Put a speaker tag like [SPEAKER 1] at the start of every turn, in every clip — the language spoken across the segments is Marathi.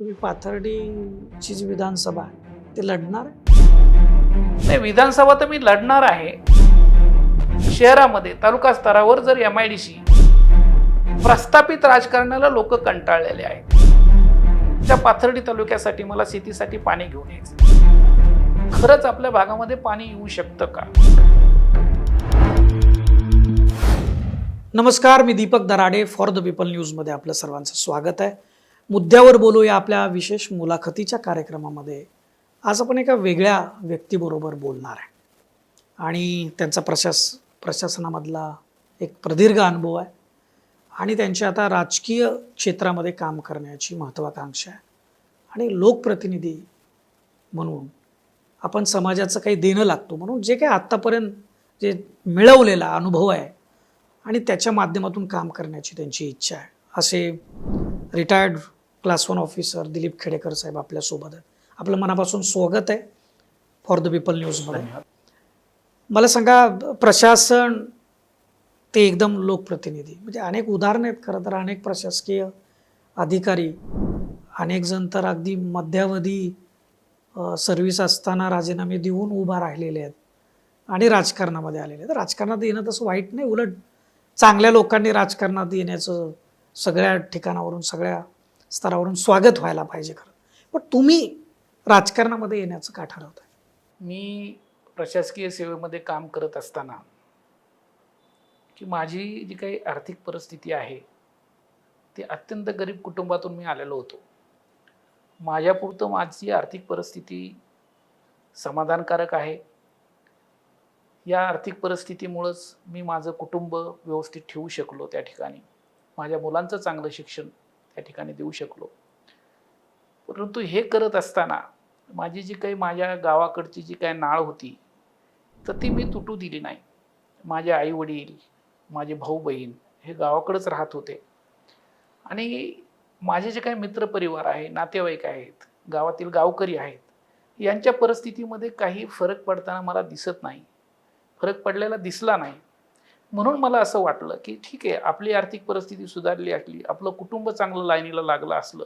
[SPEAKER 1] तुम्ही पाथर्डीची जी विधानसभा आहे ते लढणार?
[SPEAKER 2] नाही विधानसभा तर मी लढणार आहे. शहरामध्ये तालुका स्तरावर जर एम आय डी सी प्रस्थापित राजकारणाला लोक कंटाळलेले आहेत त्या पाथर्डी तालुक्यासाठी मला शेतीसाठी पाणी घेऊन यायचं खरंच आपल्या भागामध्ये पाणी येऊ शकतं का?
[SPEAKER 1] नमस्कार मी Deepak Darade for the people न्यूजमध्ये आपलं सर्वांचं स्वागत आहे. मुद्द्यावर बोलूया आपल्या विशेष मुलाखतीच्या कार्यक्रमामध्ये. आज आपण एका वेगळ्या व्यक्तीबरोबर बोलणार आहे. आणि त्यांचा प्रशास प्रशासनामधला एक प्रदीर्घ अनुभव आहे. आणि त्यांची आता राजकीय क्षेत्रामध्ये काम करण्याची महत्त्वाकांक्षा आहे. आणि लोकप्रतिनिधी म्हणून आपण समाजाचं काही देणं लागतो म्हणून जे काही आत्तापर्यंत जे मिळवलेला अनुभव आहे आणि त्याच्या माध्यमातून काम करण्याची त्यांची इच्छा आहे. असे retired class one officer Dilip Khedekar साहेब आपल्यासोबत आहेत. आपलं मनापासून स्वागत आहे फॉर द पीपल न्यूजमध्ये मला सांगा प्रशासन ते एकदम लोकप्रतिनिधी. म्हणजे अनेक उदाहरणं आहेत खरं तर अनेक प्रशासकीय अधिकारी अनेक जण तर अगदी मध्यावधी सर्व्हिस असताना राजीनामे देऊन उभा राहिलेले आहेत आणि राजकारणामध्ये आलेले आहेत. राजकारणात येणं तसं वाईट नाही उलट चांगल्या लोकांनी राजकारणात येण्याचं सगळ्या ठिकाणावरून सगळ्या स्तरावरून स्वागत व्हायला पाहिजे खरं. पण तुम्ही राजकारणामध्ये येण्याचं का ठरवत आहे
[SPEAKER 2] मी प्रशासकीय सेवेमध्ये काम करत असताना की माझी जी काही आर्थिक परिस्थिती आहे ती अत्यंत गरीब कुटुंबातून मी आलेलो होतो. माझ्यापुरतं माझी आर्थिक परिस्थिती समाधानकारक आहे. या आर्थिक परिस्थितीमुळंच मी माझं कुटुंब व्यवस्थित ठेवू शकलो त्या ठिकाणी. माझ्या मुलांचं चांगलं शिक्षण त्या ठिकाणी देऊ शकलो. परंतु हे करत असताना माझी जी काही माझ्या गावाकडची जी काही नाळ होती तर ती मी तुटू दिली नाही. माझे आई वडील माझे भाऊ बहीण हे गावाकडंच राहत होते. आणि माझे जे काही मित्रपरिवार आहे नातेवाईक आहेत गावातील गावकरी आहेत यांच्या परिस्थितीमध्ये काही फरक पडताना मला दिसत नाही. फरक पडलेला दिसला नाही. म्हणून मला असं वाटलं की ठीक आहे आपली आर्थिक परिस्थिती सुधारली असली आपलं कुटुंब चांगलं लाईनीला लागलं असलं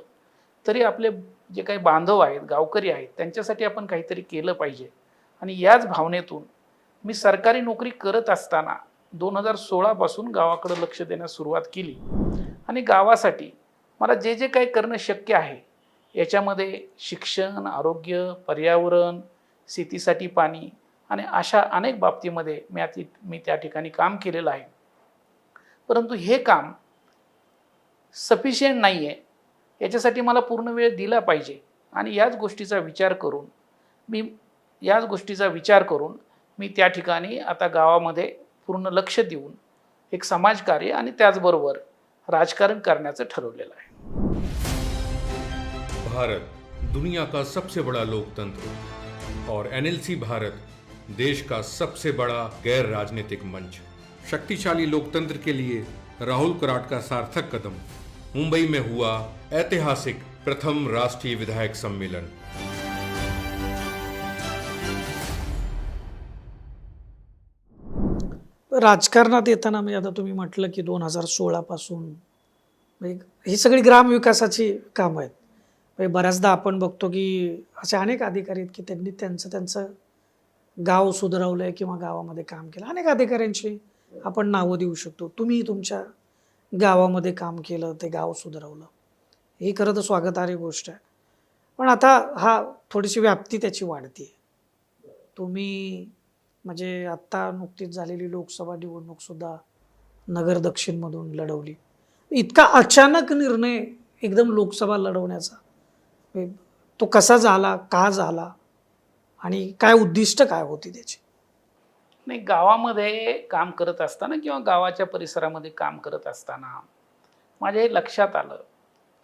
[SPEAKER 2] तरी आपले जे काही बांधव आहेत गावकरी आहेत त्यांच्यासाठी आपण काहीतरी केलं पाहिजे. आणि याच भावनेतून मी सरकारी नोकरी करत असताना दोन हजार सोळापासून गावाकडं लक्ष देण्यास सुरुवात केली. आणि गावासाठी मला जे जे काही करणं शक्य आहे याच्यामध्ये शिक्षण आरोग्य पर्यावरण शेतीसाठी पाणी आणि अशा अनेक बाबतीमध्ये मी आती मी त्या ठिकाणी काम केलेलं आहे. परंतु हे काम सफिशियंट नाही आहे याच्यासाठी मला पूर्ण वेळ दिला पाहिजे. आणि याच गोष्टीचा विचार करून मी याच गोष्टीचा विचार करून मी त्या ठिकाणी आता गावामध्ये पूर्ण लक्ष देऊन एक समाजकार्य आणि त्याचबरोबर राजकारण करण्याचं ठरवलेलं आहे.
[SPEAKER 3] भारत दुनिया का सबसे बड़ा लोकतंत्र? और एनएलसी भारत देश का सबसे बड़ा गैर राजनीतिक मंच। शक्तिशाली लोकतंत्र के लिए राहुल कराट का सार्थक कदम। मुंबई में हुआ ऐतिहासिक प्रथम राष्ट्रीय विधायक सम्मेलन।
[SPEAKER 1] राजकारणात येताना म्हणजे आता तुम्ही म्हटलं की दोन हजार सोळापासून ही सगळी ग्रामविकासाची कामं आहेत. म्हणजे बऱ्याचदा आपण बघतो की असे अनेक अधिकारी आहेत की त्यांनी त्यांचं त्यांचं गाव सुधारवलं आहे किंवा गावामध्ये काम केलं. अनेक अधिकाऱ्यांची आपण नावं देऊ शकतो. तुम्ही तुमच्या गावामध्ये काम केलं ते गाव सुधारवलं. ही खरं तर स्वागतार्ह गोष्ट आहे. पण आता हा थोडीशी व्याप्ती त्याची वाढते तुम्ही म्हणजे आत्ता नुकतीच झालेली लोकसभा निवडणूकसुद्धा नगर दक्षिणमधून लढवली. इतका अचानक निर्णय एकदम लोकसभा लढवण्याचा तो कसा झाला का झाला आणि काय उद्दिष्ट काय होती त्याची?
[SPEAKER 2] नाही गावामध्ये काम करत असताना किंवा गावाच्या परिसरामध्ये काम करत असताना माझ्या हे लक्षात आलं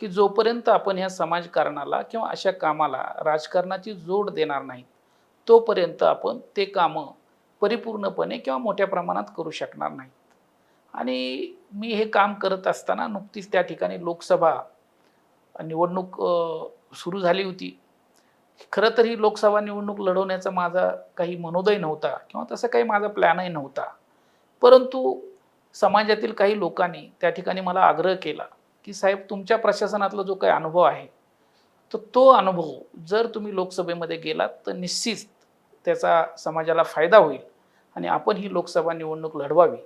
[SPEAKER 2] की जोपर्यंत आपण ह्या समाजकारणाला किंवा अशा कामाला राजकारणाची जोड देणार नाही तोपर्यंत आपण ते कामं परिपूर्णपणे किंवा मोठ्या प्रमाणात करू शकणार नाही आणि मी हे काम करत असताना नुकतीच त्या ठिकाणी लोकसभा निवडणूक सुरू झाली होती. खरं तर ही लोकसभा निवडणूक लढवण्याचा माझा काही मनोदय नव्हता किंवा तसा काही माझा प्लॅनही नव्हता. परंतु समाजातील काही लोकांनी त्या ठिकाणी मला आग्रह केला की साहेब तुमच्या प्रशासनातला जो काही अनुभव आहे तर तो अनुभव जर तुम्ही लोकसभेमध्ये गेलात तर निश्चित त्याचा समाजाला फायदा होईल आणि आपण ही लोकसभा निवडणूक लढवावी.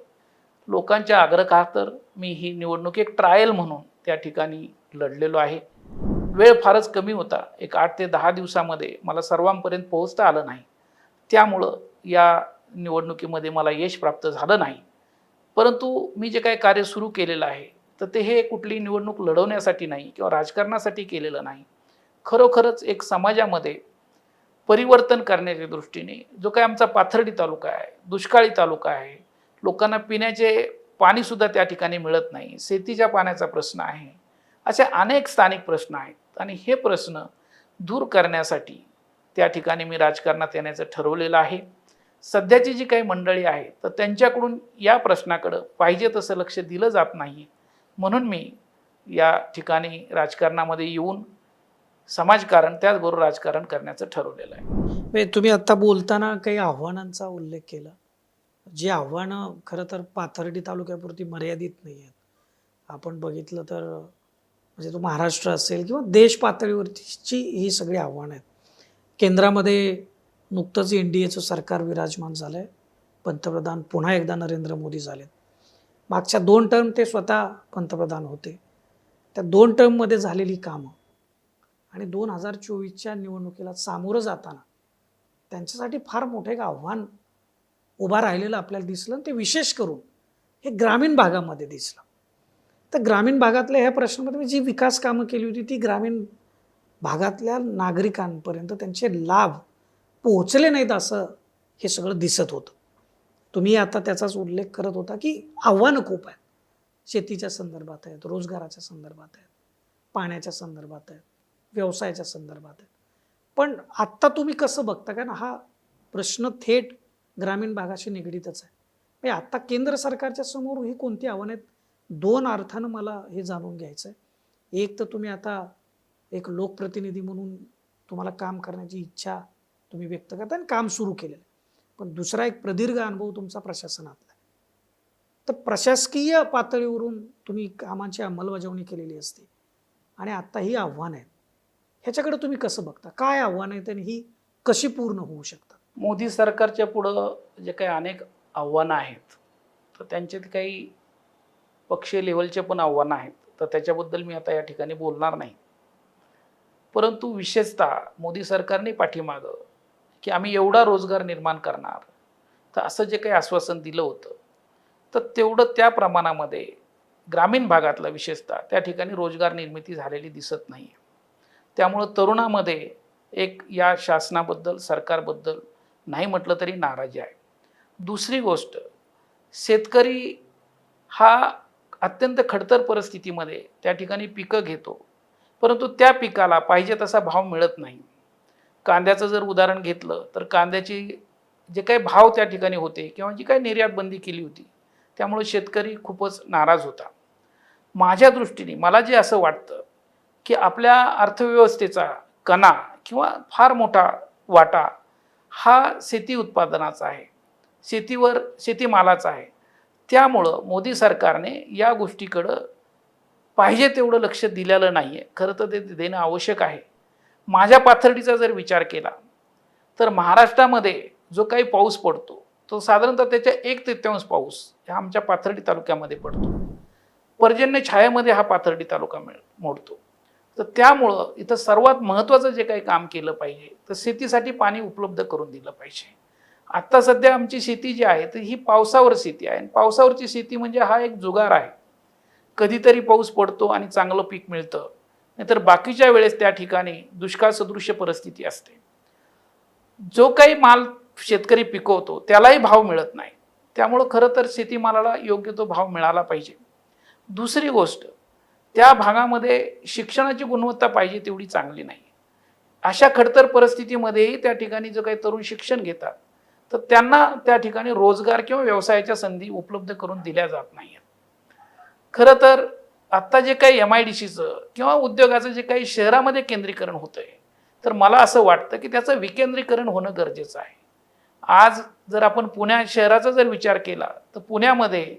[SPEAKER 2] लोकांच्या आग्रह तर मी ही निवडणूक एक ट्रायल म्हणून त्या ठिकाणी लढलेलो आहे. वेळ फारच कमी होता. एक आठ ते दहा दिवसामध्ये मला सर्वांपर्यंत पोहोचता आलं नाही. त्यामुळं या निवडणुकीमध्ये मला यश प्राप्त झालं नाही. परंतु मी जे काही कार्य सुरू केलेलं आहे तर ते हे कुठली निवडणूक लढवण्यासाठी नाही किंवा राजकारणासाठी केलेलं नाही. खरोखरच एक समाजामध्ये परिवर्तन करण्याच्या दृष्टीने जो काही आमचा पाथर्डी तालुका आहे दुष्काळी तालुका आहे लोकांना पिण्याचे पाणीसुद्धा त्या ठिकाणी मिळत नाही शेतीच्या पाण्याचा प्रश्न आहे असे अनेक स्थानिक प्रश्न आहेत. आणि हे प्रश्न दूर करण्यासाठी त्या ठिकाणी मी राजकारणात येण्याचं ठरवलेलं आहे. सध्याची जी काही मंडळी आहे तर त्यांच्याकडून या प्रश्नाकडं पाहिजे तसं लक्ष दिलं जात नाही. म्हणून मी या ठिकाणी राजकारणामध्ये येऊन समाजकारण त्याचबरोबर राजकारण करण्याचं ठरवलेलं आहे.
[SPEAKER 1] म्हणजे तुम्ही आत्ता बोलताना काही आव्हानांचा उल्लेख केला. जी आव्हानं खरं तर पाथर्डी तालुक्यापुरती मर्यादित नाही आहेत आपण बघितलं तर म्हणजे तो महाराष्ट्र असेल किंवा देश पातळीवरची ही सगळी आव्हानं आहेत. केंद्रामध्ये नुकतंच एन डी एचं सरकार विराजमान झालं आहे पंतप्रधान पुन्हा एकदा नरेंद्र मोदी झालेत. मागच्या दोन टर्म ते स्वतः पंतप्रधान होते. त्या दोन टर्ममध्ये झालेली कामं आणि दोन हजार चोवीसच्या निवडणुकीला सामोरं जाताना त्यांच्यासाठी फार मोठं एक आव्हान उभा राहिलेलं आपल्याला दिसलं आणि ते विशेष करून हे ग्रामीण भागामध्ये दिसलं. तर ग्रामीण भागातल्या ह्या प्रश्नामध्ये मी जी विकास कामं केली होती ती ग्रामीण भागातल्या नागरिकांपर्यंत त्यांचे लाभ पोहोचले नाहीत असं हे सगळं दिसत होतं. तुम्ही आता त्याचाच उल्लेख करत होता की आव्हानं खूप आहेत. शेतीच्या संदर्भात आहेत रोजगाराच्या संदर्भात आहेत पाण्याच्या संदर्भात आहेत व्यवसायाच्या संदर्भात आहेत. पण आत्ता तुम्ही कसं बघता? कारण हा प्रश्न थेट ग्रामीण भागाशी निगडीतच आहे. म्हणजे आत्ता केंद्र सरकारच्या समोर ही कोणती आव्हानं आहेत? दोन अर्थानं मला हे जाणून घ्यायचं आहे एक तर तुम्ही आता एक लोकप्रतिनिधी म्हणून तुम्हाला काम करण्याची इच्छा तुम्ही व्यक्त करता आणि काम सुरू केलेलं आहे. पण दुसरा एक प्रदीर्घ अनुभव तुमचा प्रशासनातला तर प्रशासकीय पातळीवरून तुम्ही कामाची अंमलबजावणी केलेली असते आणि आत्ता ही आव्हानं आहेत. ह्याच्याकडे तुम्ही कसं बघता? काय आव्हानं आहेत आणि ही कशी पूर्ण होऊ शकतात?
[SPEAKER 2] मोदी सरकारच्या पुढं जे काही अनेक आव्हानं आहेत तर त्यांच्यात काही पक्षीय लेवलचे पण आव्हानं आहेत. तर त्याच्याबद्दल मी आता या ठिकाणी बोलणार नाही. परंतु विशेषतः मोदी सरकारने पाठीमागं की आम्ही एवढा रोजगार निर्माण करणार तर असं जे काही आश्वासन दिलं होतं तर तेवढं त्या प्रमाणामध्ये ग्रामीण भागातला विशेषतः त्या ठिकाणी रोजगार निर्मिती झालेली दिसत नाही त्यामुळं तरुणामध्ये एक या शासनाबद्दल सरकारबद्दल नाही म्हटलं तरी नाराजी आहे. दुसरी गोष्ट शेतकरी हा अत्यंत खडतर परिस्थितीमध्ये त्या ठिकाणी पिकं घेतो. परंतु त्या पिकाला पाहिजे तसा भाव मिळत नाही. कांद्याचं जर उदाहरण घेतलं तर कांद्याची जे काही भाव त्या ठिकाणी होते किंवा जी काही निर्यात बंदी केली होती त्यामुळे शेतकरी खूपच नाराज होता. माझ्या दृष्टीने मला जे असं वाटतं की आपल्या अर्थव्यवस्थेचा कणा किंवा फार मोठा वाटा हा शेती उत्पादनाचा आहे. शेतीवर शेतीमालाचा आहे. त्यामुळं मोदी सरकारने या गोष्टीकडं पाहिजे तेवढं लक्ष दिलेलं नाही आहे खरं तर ते देणं आवश्यक आहे. माझ्या पाथर्डीचा जर विचार केला तर महाराष्ट्रामध्ये जो काही पाऊस पडतो तो साधारणतः त्याच्या एक तृतीयांश पाऊस हा आमच्या पाथर्डी तालुक्यामध्ये पडतो. पर्जन्य छायामध्ये हा पाथर्डी तालुका मिळ मोडतो. तर त्यामुळं इथं सर्वात महत्त्वाचं जे काही काम केलं पाहिजे तर शेतीसाठी पाणी उपलब्ध करून दिलं पाहिजे. आत्ता सध्या आमची शेती जी आहे तर ही पावसावर शेती आहे. आणि पावसावरची शेती म्हणजे हा एक जुगार आहे. कधीतरी पाऊस पडतो आणि चांगलं पीक मिळतं. नाहीतर बाकीच्या वेळेस त्या ठिकाणी दुष्काळ सदृश्य परिस्थिती असते. जो काही माल शेतकरी पिकवतो त्यालाही भाव मिळत नाही. त्यामुळं खरं तर शेतीमालाला योग्य तो भाव मिळाला पाहिजे. दुसरी गोष्ट त्या भागामध्ये शिक्षणाची गुणवत्ता पाहिजे तेवढी चांगली नाही. अशा खडतर परिस्थितीमध्येही त्या ठिकाणी जो काही तरुण शिक्षण घेतात तर त्यांना त्या ठिकाणी रोजगार किंवा व्यवसायाच्या संधी उपलब्ध करून दिल्या जात नाहीत खरं तर आत्ता जे काही एम आय डी सीचं किंवा उद्योगाचं जे काही शहरामध्ये केंद्रीकरण होतं आहे तर मला असं वाटतं की त्याचं विकेंद्रीकरण होणं गरजेचं आहे. आज जर आपण पुण्या शहराचा जर विचार केला तर पुण्यामध्ये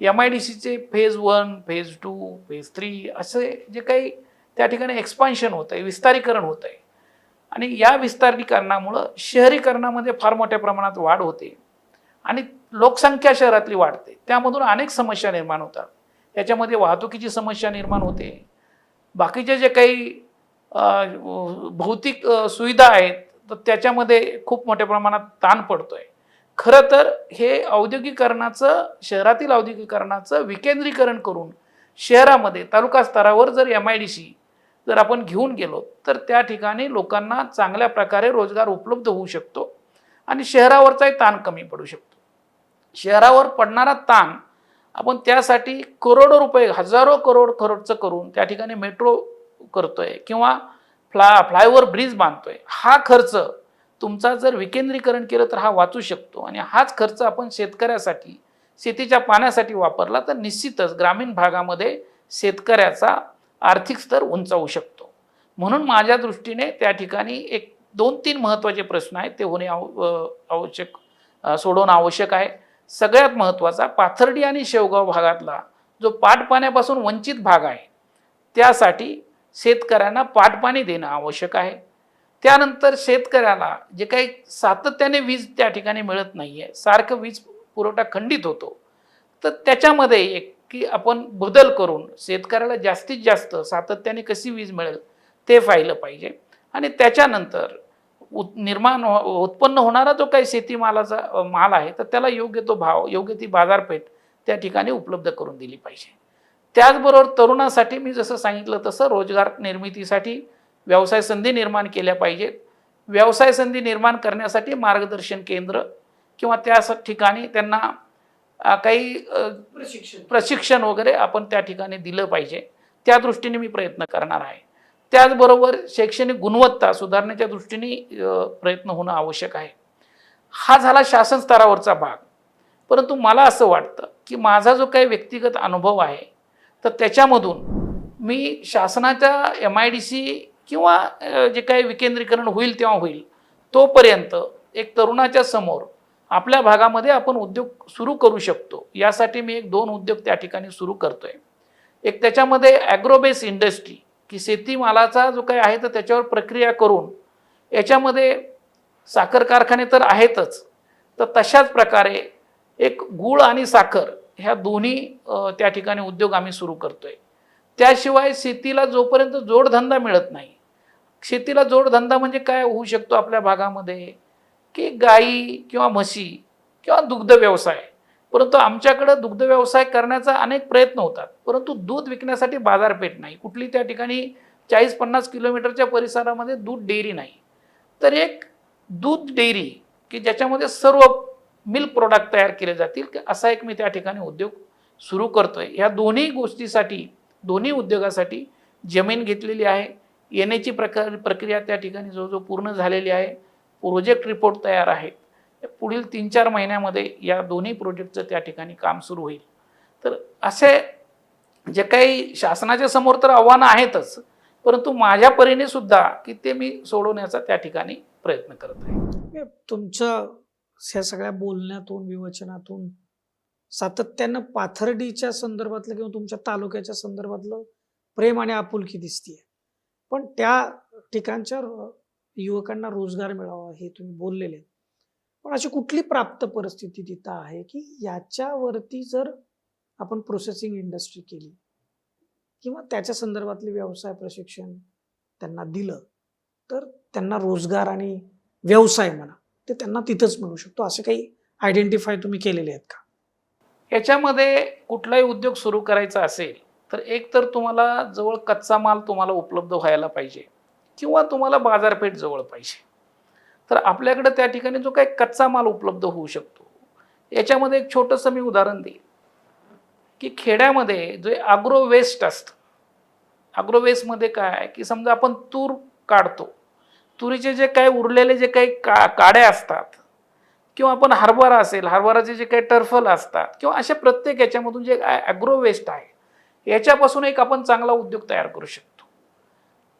[SPEAKER 2] एम आय डी सीचे phase one phase two phase three असे जे काही त्या ठिकाणी एक्सपान्शन होतं आहे विस्तारीकरण होतं आहे आणि या विस्तारीकरणामुळं शहरीकरणामध्ये फार मोठ्या प्रमाणात वाढ होते. आणि लोकसंख्या शहरातली वाढते. त्यामधून अनेक समस्या निर्माण होतात. त्याच्यामध्ये वाहतुकीची समस्या निर्माण होते. बाकीचे जे काही भौतिक सुविधा आहेत तर त्याच्यामध्ये खूप मोठ्या प्रमाणात ताण पडतो आहे खरं तर हे औद्योगिकरणाचं शहरातील औद्योगिकरणाचं विकेंद्रीकरण करून शहरामध्ये तालुका स्तरावर जर एम आय डी सी जर आपण घेऊन गेलो तर त्या ठिकाणी लोकांना चांगल्या प्रकारे रोजगार उपलब्ध होऊ शकतो आणि शहरावरचाही ताण कमी पडू शकतो. शहरावर पडणारा ताण आपण त्यासाठी करोडो रुपये हजारो करोड खर्च करून त्या ठिकाणी मेट्रो करतोय किंवा फ्ला फ्लायओव्हर ब्रिज बांधतोय. हा खर्च तुमचा जर विकेंद्रीकरण केलं तर हा वाचू शकतो आणि हाच खर्च आपण शेतकऱ्यासाठी शेतीच्या पाण्यासाठी वापरला तर निश्चितच ग्रामीण भागामध्ये शेतकऱ्याचा आर्थिक स्तर उंचावू शकतो. म्हणून माझ्या दृष्टीने त्या ठिकाणी एक दोन तीन महत्त्वाचे प्रश्न आहेत ते होणे आव आवश्यक सोडवणं आवश्यक आहे. सगळ्यात महत्त्वाचा पाथर्डी आणि शेवगाव भागातला जो पाटपाण्यापासून वंचित भाग आहे त्यासाठी शेतकऱ्यांना पाटपाणी देणं आवश्यक आहे. त्यानंतर शेतकऱ्याला जे काही सातत्याने वीज त्या ठिकाणी मिळत नाही आहे सारखं वीज पुरवठा खंडित होतो तर त्याच्यामध्ये एक की आपण बदल करून शेतकऱ्याला जास्तीत जास्त सातत्याने कशी वीज मिळेल ते पाहिलं पाहिजे. आणि त्याच्यानंतर उत निर्माण हो- उत्पन्न होणारा जो काही शेतीमालाचा माल आहे तर त्याला योग्य तो भाव योग्य ती बाजारपेठ त्या ठिकाणी उपलब्ध करून दिली पाहिजे. त्याचबरोबर तरुणासाठी मी जसं सांगितलं तसं रोजगार निर्मितीसाठी व्यवसाय संधी निर्माण केल्या पाहिजेत. व्यवसाय संधी निर्माण करण्यासाठी मार्गदर्शन केंद्र किंवा त्या स- ठिकाणी त्यांना काही
[SPEAKER 1] प्रशिक्षण.
[SPEAKER 2] प्रशिक्षण वगैरे आपण त्या ठिकाणी दिलं पाहिजे. त्या दृष्टीने मी प्रयत्न करणार आहे. त्याचबरोबर शैक्षणिक गुणवत्ता सुधारण्याच्या दृष्टीने प्रयत्न होणं आवश्यक आहे. हा झाला शासन स्तरावरचा भाग. परंतु मला असं वाटतं की माझा जो काही व्यक्तिगत अनुभव आहे तर त्याच्यामधून मी शासनाच्या एम आय डी सी किंवा जे काही विकेंद्रीकरण होईल तेव्हा होईल तोपर्यंत एक तरुणाच्या समोर आपल्या भागामध्ये आपण उद्योग सुरू करू शकतो. यासाठी मी एक दोन उद्योग त्या ठिकाणी सुरू करतोय. एक त्याच्यामध्ये ॲग्रोबेस इंडस्ट्री की शेतीमालाचा जो काही आहे तर त्याच्यावर प्रक्रिया करून याच्यामध्ये साखर कारखाने तर आहेतच. तर तशाच प्रकारे एक गूळ आणि साखर ह्या दोन्ही त्या ठिकाणी उद्योग आम्ही सुरू करतोय. त्याशिवाय शेतीला जोपर्यंत जोडधंदा मिळत नाही शेतीला जोडधंदा म्हणजे काय होऊ शकतो आपल्या भागामध्ये? की गाई किंवा म्हशी किंवा दुग्ध व्यवसाय परंतु आमच्याकडं दुग्ध व्यवसाय करण्याचा अनेक प्रयत्न होतात. परंतु दूध विकण्यासाठी बाजारपेठ नाही. कुठली त्या ठिकाणी चाळीस पन्नास किलोमीटरच्या परिसरामध्ये दूध डेअरी नाही. तर एक दूध डेअरी की ज्याच्यामध्ये सर्व मिल्क प्रोडक्ट तयार केले जातील की असा एक मी त्या ठिकाणी उद्योग सुरू करतोय. ह्या दोन्ही गोष्टीसाठी दोन्ही उद्योगासाठी जमीन घेतलेली आहे. येण्याची प्रकार प्रक्रिया त्या ठिकाणी जवळजवळ पूर्ण झालेली आहे. प्रोजेक्ट रिपोर्ट तयार आहेत. पुढील तीन चार महिन्यामध्ये या दोन्ही प्रोजेक्टचं त्या ठिकाणी काम सुरू होईल. तर असे जे काही शासनाच्या समोर तर आव्हानं आहेतच परंतु माझ्या परीने सुद्धा की ते मी सोडवण्याचा त्या ठिकाणी प्रयत्न करत आहे.
[SPEAKER 1] हे ह्या सगळ्या बोलण्यातून विवचनातून सातत्यानं पाथर्डीच्या संदर्भातलं किंवा तुमच्या तालुक्याच्या संदर्भातलं प्रेम आणि आपुलकी दिसतीये. पण त्या ठिकाणच्या युवकांना रोजगार मिळावा हे तुम्ही बोललेले आहेत. पण अशी कुठली प्राप्त परिस्थिती तिथं आहे की याच्यावरती जर आपण प्रोसेसिंग इंडस्ट्री केली किंवा त्याच्या संदर्भातले व्यवसाय प्रशिक्षण त्यांना दिलं तर त्यांना रोजगार आणि व्यवसाय म्हणा ते त्यांना तिथंच मिळू शकतो. असे काही आयडेंटिफाय तुम्ही केलेले आहेत का?
[SPEAKER 2] याच्यामध्ये कुठलाही उद्योग सुरू करायचा असेल तर एक तर तुम्हाला जवळ कच्चा माल तुम्हाला उपलब्ध व्हायला पाहिजे. किंवा तुम्हाला बाजारपेठ जवळ पाहिजे. तर आपल्याकडे त्या ठिकाणी जो काही कच्चा माल उपलब्ध होऊ शकतो. याच्यामध्ये एक छोटंसं मी उदाहरण देईन. की खेड्यामध्ये जे अग्रो वेस्ट असतं. अग्रो वेस्टमध्ये काय? आहे की समजा आपण तूर काढतो. तुरीचे जे काही उरलेले जे काही का काड्या असतात. किंवा आपण हरभरा असेल हरभराचे जे काही टर्फल असतात. किंवा अशा प्रत्येक याच्यामधून जे ॲग्रो वेस्ट आहे. याच्यापासून एक आपण चांगला उद्योग तयार करू शकतो.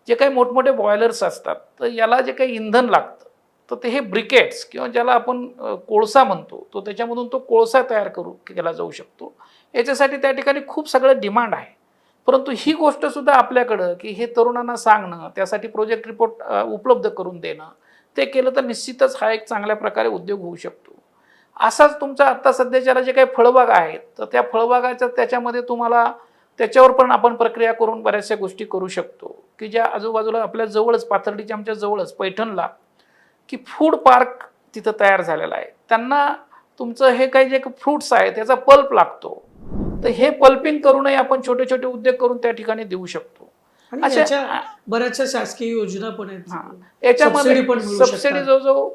[SPEAKER 2] जे काही मोठमोठे बॉयलर्स असतात तर याला जे काही इंधन लागतं तर ते हे ब्रिकेट्स किंवा ज्याला आपण कोळसा म्हणतो तो त्याच्यामधून तो कोळसा तयार करू केला जाऊ शकतो. याच्यासाठी त्या ठिकाणी खूप सगळं डिमांड आहे. परंतु ही गोष्ट सुद्धा आपल्याकडं की हे तरुणांना सांगणं त्यासाठी प्रोजेक्ट रिपोर्ट उपलब्ध करून देणं ते केलं तर निश्चितच हा एक चांगल्या प्रकारे उद्योग होऊ शकतो. असाच तुमचा आत्ता सध्याच्याला जे काही फळबाग आहेत तर त्या फळबागाच्या त्याच्यामध्ये तुम्हाला त्याच्यावर पण आपण प्रक्रिया करून बऱ्याचशा गोष्टी करू शकतो. की ज्या आजूबाजूला आपल्या जवळच पाथर्डीच्या आमच्या जवळच पैठणला की फूड पार्क तिथं तयार झालेला आहे. त्यांना तुमचं हे काही जे फ्रुट्स आहे त्याचा पल्प लागतो. तर हे पल्पिंग करूनही आपण छोटे छोटे उद्योग करून त्या ठिकाणी देऊ शकतो.
[SPEAKER 1] बऱ्याचशा शासकीय योजना पण. आहेत.
[SPEAKER 2] याच्यामध्ये सबसिडी. जवळजवळ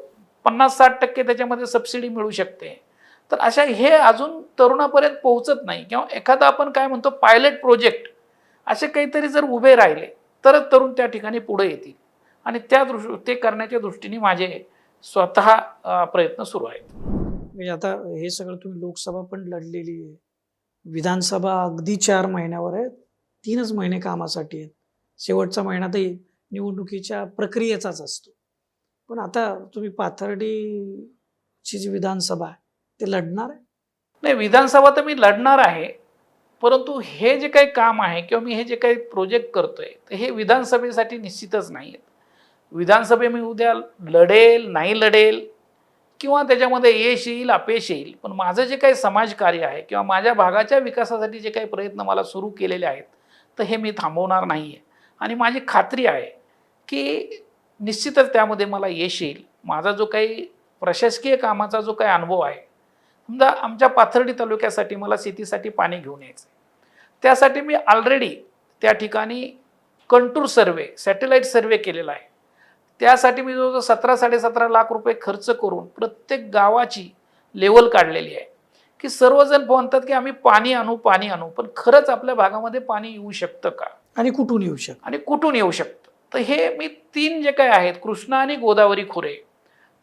[SPEAKER 2] पन्नास साठ टक्के त्याच्यामध्ये सबसिडी मिळू शकते. तर अशा हे अजून तरुणापर्यंत पोहोचत नाही. किंवा एखादा आपण काय म्हणतो पायलट प्रोजेक्ट असे काहीतरी जर उभे राहिले तरच तरुण त्या ठिकाणी पुढे येतील. आणि त्या दृष्टी ते करण्याच्या दृष्टीने माझे स्वतः प्रयत्न सुरू आहेत.
[SPEAKER 1] म्हणजे आता हे सगळं तुम्ही लोकसभा पण लढलेली आहे. विधानसभा अगदी चार महिन्यावर आहे तीनच महिने कामासाठी आहेत. शेवटचा महिना तर निवडणुकीच्या प्रक्रियेचाच असतो. पण आता तुम्ही पाथर्डीची जी विधानसभा आहे ते लढणार आहे?
[SPEAKER 2] नाही विधानसभा तर मी लढणार आहे परंतु हे जे काही काम आहे किंवा मी हे जे काही प्रोजेक्ट करतोय तर हे विधानसभेसाठी निश्चितच नाही आहेत. विधानसभे मी उद्या लढेल नाही लढेल किंवा त्याच्यामध्ये यश येईल अपयश येईल पण माझं जे काही समाजकार्य आहे किंवा माझ्या भागाच्या विकासासाठी जे काही प्रयत्न मला सुरू केलेले आहेत तर हे मी थांबवणार नाही आहे. आणि माझी खात्री आहे की निश्चितच त्यामध्ये मला यश येईल. माझा जो काही प्रशासकीय कामाचा जो काही अनुभव आहे समजा आमच्या पाथर्डी तालुक्यासाठी मला शेतीसाठी पाणी घेऊन यायचं त्यासाठी मी ऑलरेडी त्या ठिकाणी कंटूर सर्वे सॅटेलाईट सर्वे केलेला आहे. त्यासाठी मी जवळजवळ सतरा साडेसतरा लाख रुपये खर्च करून प्रत्येक गावाची लेवल काढलेली आहे. की सर्वजण म्हणतात की आम्ही पाणी आणू पाणी आणू पण खरंच आपल्या भागामध्ये पाणी येऊ शकतं का?
[SPEAKER 1] आणि कुठून येऊ शकत?
[SPEAKER 2] आणि कुठून येऊ शकतं? तर हे मी तीन जे काय आहेत कृष्णा आणि गोदावरी खोरे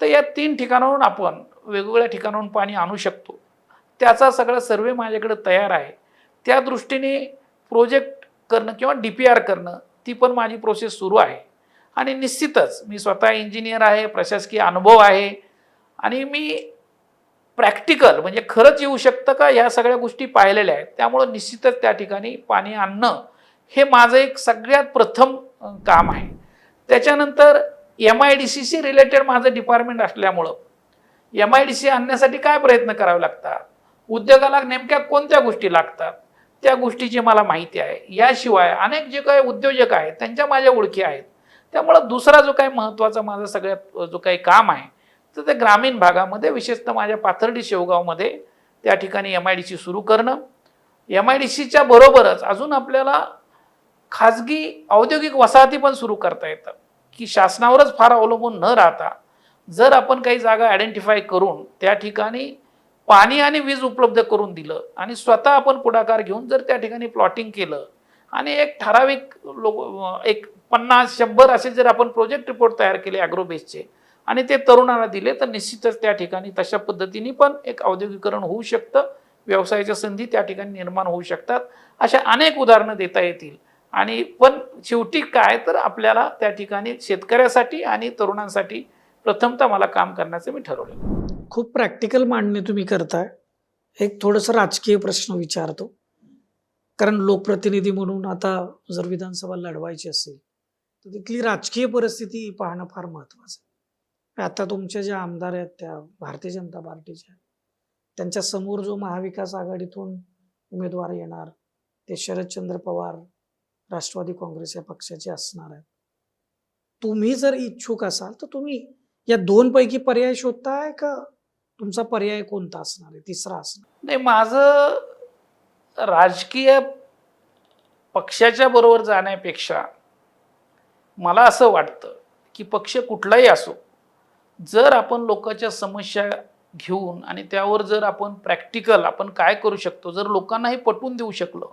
[SPEAKER 2] तर या तीन ठिकाणावरून आपण वेगवेगळ्या ठिकाणाहून पाणी आणू शकतो. त्याचा सगळा सर्वे माझ्याकडे तयार आहे. त्या दृष्टीने प्रोजेक्ट करणं किंवा डी पी आर करणं ती पण माझी प्रोसेस सुरू आहे. आणि निश्चितच मी स्वतः इंजिनियर आहे प्रशासकीय अनुभव आहे. आणि मी प्रॅक्टिकल म्हणजे खरंच येऊ शकतं का ह्या सगळ्या गोष्टी पाहिलेल्या आहेत. त्यामुळं निश्चितच त्या ठिकाणी पाणी आणणं हे माझं एक सगळ्यात प्रथम काम आहे. त्याच्यानंतर एम आय डी सीशी रिलेटेड माझं डिपार्टमेंट असल्यामुळं एम आय डी सी आणण्यासाठी काय प्रयत्न करावे लागतात? उद्योगाला नेमक्या कोणत्या गोष्टी लागतात? त्या गोष्टीची मला माहिती आहे. याशिवाय अनेक जे काही उद्योजक आहेत त्यांच्या माझ्या ओळखी आहेत. त्यामुळं दुसरा जो काही महत्त्वाचा माझा सगळ्यात जो काही काम आहे तर ते ग्रामीण भागामध्ये विशेषतः माझ्या पाथर्डी शेवगावमध्ये त्या ठिकाणी एम आय डी सी सुरू करणं. एम आय डी सीच्या बरोबरच अजून आपल्याला खाजगी औद्योगिक वसाहती पण सुरू करता येतात की शासनावरच फार अवलंबून न राहता जर आपण काही जागा आयडेंटिफाय करून त्या ठिकाणी पाणी आणि वीज उपलब्ध करून दिलं आणि स्वतः आपण पुढाकार घेऊन जर त्या ठिकाणी प्लॉटिंग केलं आणि एक ठराविक लोक एक पन्नास शंभर असे जर आपण प्रोजेक्ट रिपोर्ट तयार केले ॲग्रोबेसचे आणि ते तरुणांना दिले तर निश्चितच त्या ठिकाणी तशा पद्धतीने पण एक औद्योगिकरण होऊ शकतं. व्यवसायाच्या संधी त्या ठिकाणी निर्माण होऊ शकतात. अशा अनेक उदाहरणं देता येतील. आणि पण शेवटी काय? तर आपल्याला त्या ठिकाणी शेतकऱ्यासाठी आणि तरुणांसाठी प्रथमतः मला काम करण्याचं मी ठरवलं.
[SPEAKER 1] खूप प्रॅक्टिकल मांडणी तुम्ही करताय. एक थोडंसं राजकीय प्रश्न विचारतो. कारण लोकप्रतिनिधी म्हणून आता जर विधानसभा लढवायची असेल तर तिथली राजकीय परिस्थिती पाहणं फार महत्वाचं आहे. आता तुमच्या ज्या आमदार आहेत त्या भारतीय जनता पार्टीच्या त्यांच्यासमोर जो महाविकास आघाडीतून उमेदवार येणार ते शरदचंद्र पवार राष्ट्रवादी काँग्रेस या पक्षाचे असणार आहेत. तुम्ही जर इच्छुक असाल तर तुम्ही या दोन पैकी पर्याय शोधताय का? तुमचा पर्याय कोणता असणार आहे? तिसरा असणार
[SPEAKER 2] नाही माझं राजकीय पक्षाच्या बरोबर जाण्यापेक्षा मला असं वाटतं की पक्ष कुठलाही असो जर आपण लोकांच्या समस्या घेऊन आणि त्यावर जर आपण प्रॅक्टिकल आपण काय करू शकतो जर लोकांना हे पटवून देऊ शकलो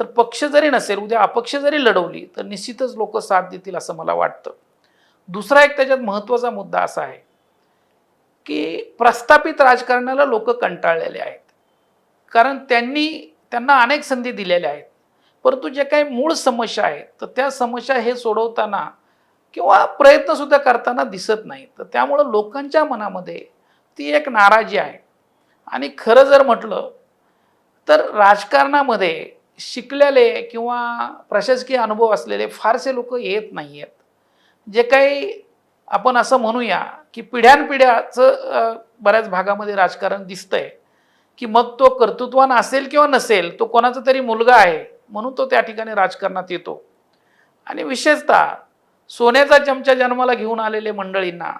[SPEAKER 2] तर पक्ष जरी नसेल उद्या अपक्ष जरी लढवली तर निश्चितच लोक साथ देतील असं मला वाटतं. दुसरा एक त्याच्यात महत्त्वाचा मुद्दा असा आहे की प्रस्थापित राजकारणाला लोक कंटाळलेले आहेत. कारण त्यांनी त्यांना अनेक संधी दिलेल्या आहेत. परंतु जे काही मूळ समस्या आहेत तर त्या समस्या हे सोडवताना किंवा प्रयत्नसुद्धा करताना दिसत नाही. तर त्यामुळं लोकांच्या मनामध्ये ती एक नाराजी आहे. आणि खरं जर म्हटलं तर राजकारणामध्ये शिकलेले किंवा प्रशासकीय अनुभव असलेले फारसे लोक येत नाही आहेत जे काही आपण असं म्हणूया की पिढ्यानपिढ्याचं बऱ्याच भागामध्ये राजकारण दिसतंय की मग तो कर्तृत्वान असेल किंवा नसेल तो कोणाचा तरी मुलगा आहे म्हणून तो त्या ठिकाणी राजकारणात येतो. आणि विशेषतः सोन्याचा चमचा जन्माला घेऊन आलेले मंडळींना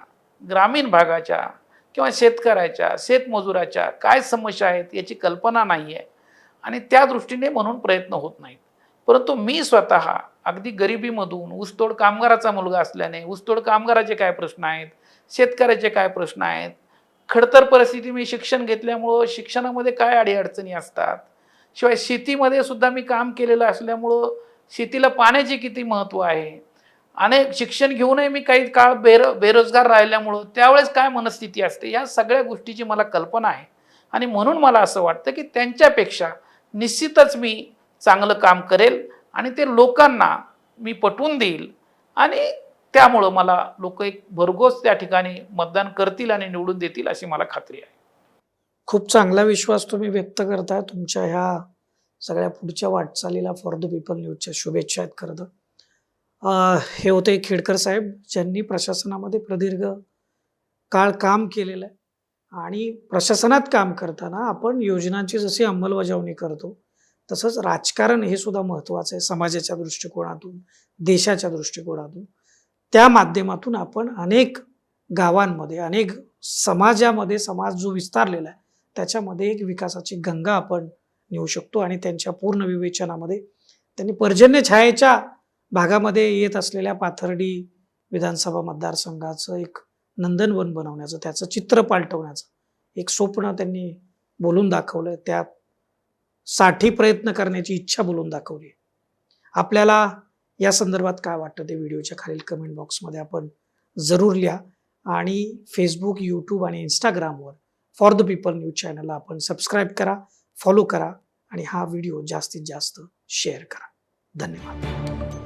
[SPEAKER 2] ग्रामीण भागाच्या किंवा शेतकऱ्याच्या शेतमजुराच्या काय समस्या आहेत याची कल्पना नाही आहे आणि त्या दृष्टीने म्हणून प्रयत्न होत नाहीत. परंतु मी स्वतः अगदी गरिबीमधून ऊसतोड कामगाराचा मुलगा असल्याने ऊसतोड कामगाराचे काय प्रश्न आहेत? शेतकऱ्याचे काय प्रश्न आहेत? खडतर परिस्थिती मी शिक्षण घेतल्यामुळं शिक्षणामध्ये काय अडीअडचणी असतात? शिवाय शेतीमध्ये सुद्धा मी काम केलेलं असल्यामुळं शेतीला पाण्याचे किती महत्त्व आहे? आणि शिक्षण घेऊनही मी काही काळ बेर बेरोजगार राहिल्यामुळं त्यावेळेस काय मनस्थिती असते? या सगळ्या गोष्टीची मला कल्पना आहे. आणि म्हणून मला असं वाटतं की त्यांच्यापेक्षा निश्चितच मी चांगलं काम करेल आणि ते लोकांना मी पटवून देईल. आणि त्यामुळं मला लोक एक भरघोस त्या ठिकाणी मतदान करतील आणि निवडून देतील अशी मला खात्री आहे.
[SPEAKER 1] खूप चांगला विश्वास तुम्ही व्यक्त करताय. तुमच्या ह्या सगळ्या पुढच्या वाटचालीला फॉर द पीपल न्यूजच्या शुभेच्छा आहेत खरं तर. हे होते खेडकर साहेब ज्यांनी प्रशासनामध्ये प्रदीर्घ काळ काम केलेलं आहे. आणि प्रशासनात काम करताना आपण योजनांची जशी अंमलबजावणी करतो तसंच राजकारण हे सुद्धा महत्त्वाचं आहे समाजाच्या दृष्टिकोनातून देशाच्या दृष्टिकोनातून. त्या माध्यमातून आपण अनेक गावांमध्ये अनेक समाजामध्ये समाज जो विस्तारलेला आहे त्याच्यामध्ये एक विकासाची गंगा आपण नेऊ शकतो आणि त्यांच्या पूर्ण विवेचनामध्ये त्यांनी पर्जन्य छायेच्या भागामध्ये येत असलेल्या पाथर्डी विधानसभा मतदारसंघाचं एक नंदनवन बनवण्याचं त्याचं चित्र पालटवण्याचं एक स्वप्न त्यांनी बोलून दाखवलं त्यात साठी प्रयत्न करण्याची इच्छा बोलून दाखवली. आपल्याला या संदर्भात काय वाटतं ते व्हिडिओच्या खालील कमेंट बॉक्समध्ये आपण जरूर लिहा. आणि फेसबुक यूट्यूब आणि इंस्टाग्रामवर फॉर द पीपल न्यूज चॅनलला आपण सबस्क्राईब करा फॉलो करा आणि हा व्हिडिओ जास्तीत जास्त शेअर करा. धन्यवाद.